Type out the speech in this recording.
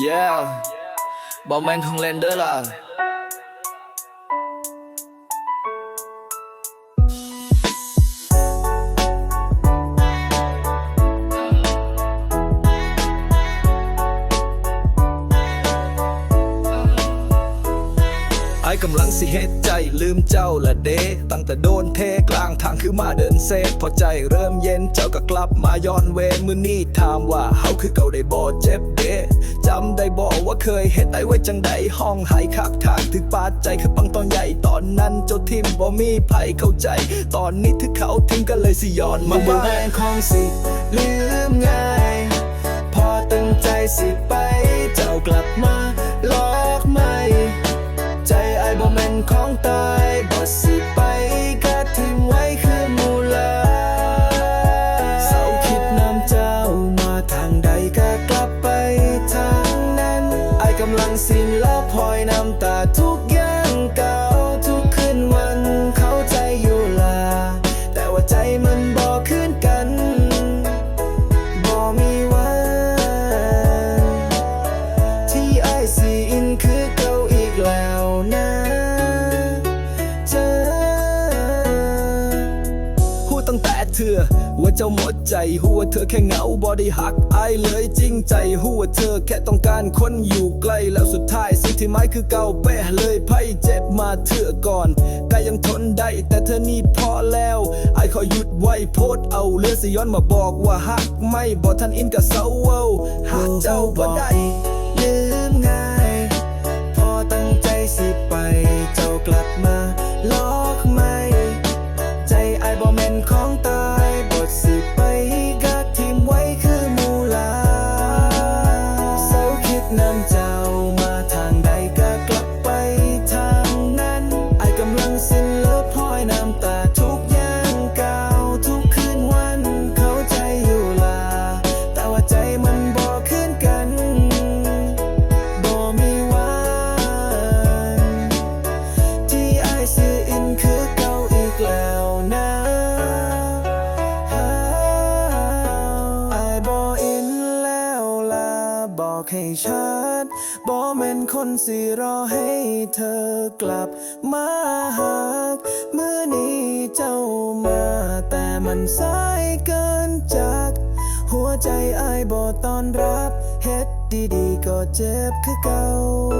Yeah บอกแมน ของเล่นเด้กำลังสิเฮ็ดใจลืมเจ้าละเดตั้งแต่โดนเทกลางทางคือมาเดินเซพอใจเริ่มเย็นเจ้าก็กลับมาย้อนเวรมือนี้ถามว่าเฮาคือเก่าได้บ่เจ็บเดจำได้บ่ว่าเคยเฮ็ดไอ้ไว้จังใดห้องหายคักทางถึงปาดใจคือปังตอนใหญ่ตอนนั้นเจ้าทิมบ่มีไผเข้าใจ ตอนนี้ถึงเขาทิ้งก็เลยสิย้อนมามันว่าแรงของสิลืมง่าย พอตั้งใจสิไปเจ้ากลับมา สิ้นละพลอยน้ำตาทุกอย่างเก่าทุกคืนวันเข้าใจอยู่ลา แต่ว่าใจมันบ เธอว่าเจ้าหมดใจหัวเธอแค่เหงาบอได้หักไอเลยจริงใจหัวเธอแค่ต้องการคนอยู่ใกล้แล้วสุดท้ายสิ่งที่หมายคือเก่าแปะเลยไพ่เจ็บมาเธอก่อนก็ยังทนได้แต่เธอนี่พอแล้วไอขอหยุดไว้โพสเอาเลือสิย้อนมาบอกว่าหักไม่บอกทันอินกับเศร้าเวาหักเจ้าบ่ได้ลืมง่าย ให้ชัดบ่แม่นคนสิรอให้เธอกลับมาหากเมื่อนี้เจ้ามา แต่มันสายเกินจาก หัวใจอายบ่ตอนรับเฮ็ดดีๆก็เจ็บคือเก่า